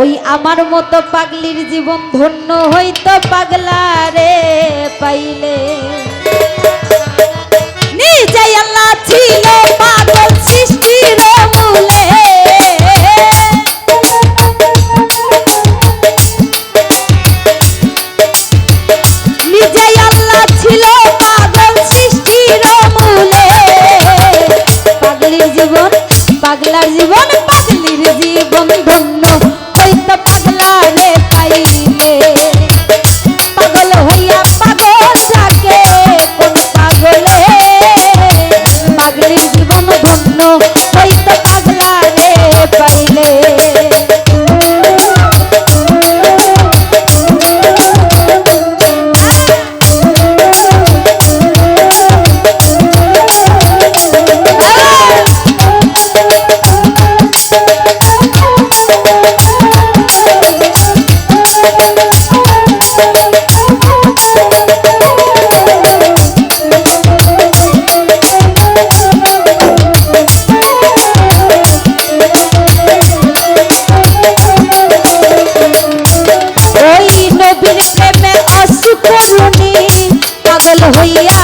ওই আমার মতো পাগলির জীবন ধন্য হইতো পাগলা রে পাইলে। নিজে আল্লাহ ছিল পাগল সৃষ্টির মূলে। পাইলে হইয়া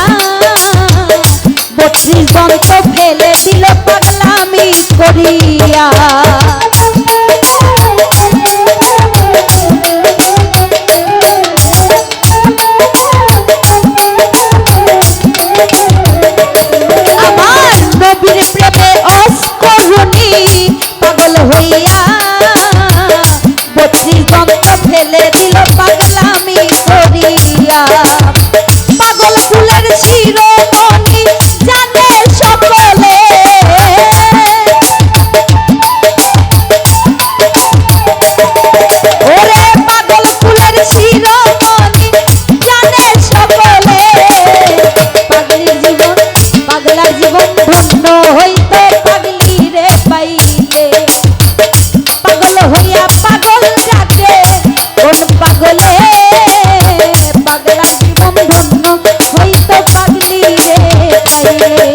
বত্রিশ জন তো ফেলে দিল পাগলামি করিয়া। ফেলে দিল পাগলামি করিয়া। Yeah.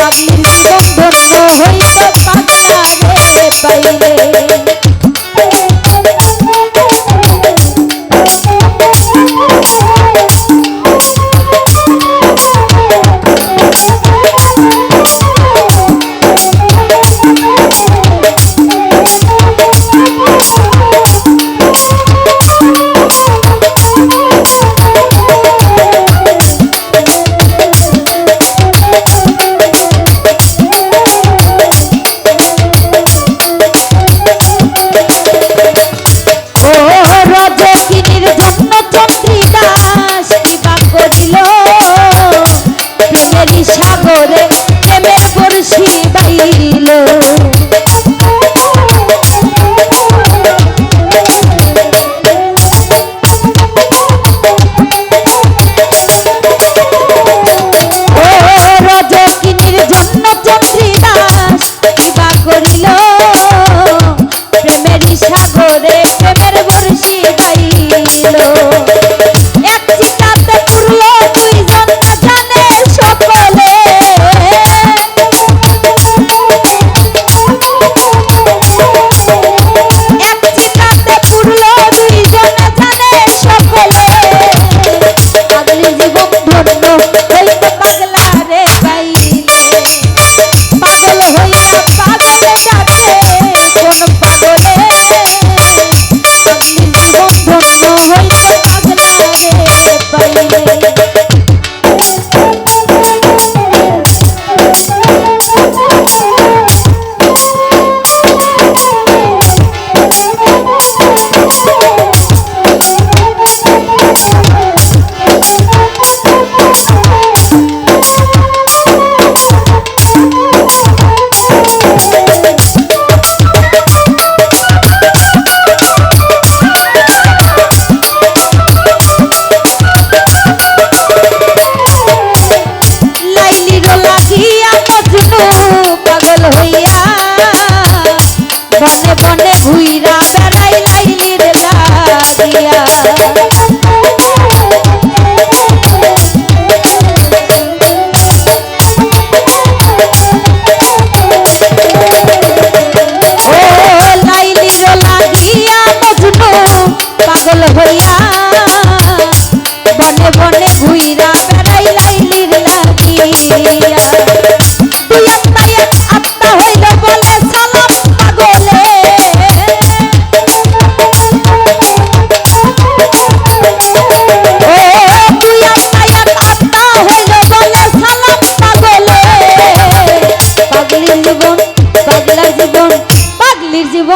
আমি বন্ধন হইতে পারে পাইলে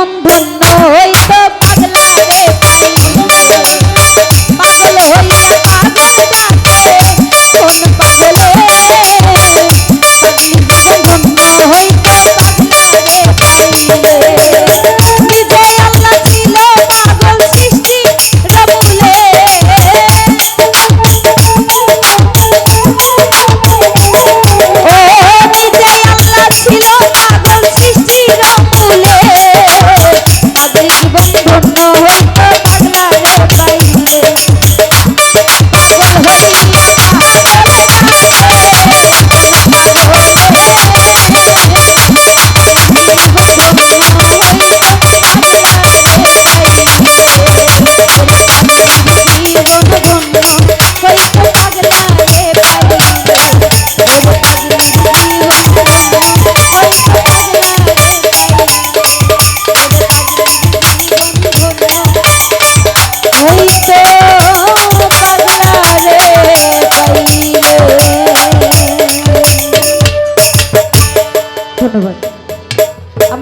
পাগলির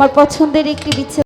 আমার পছন্দের একটি বিচ্ছেদ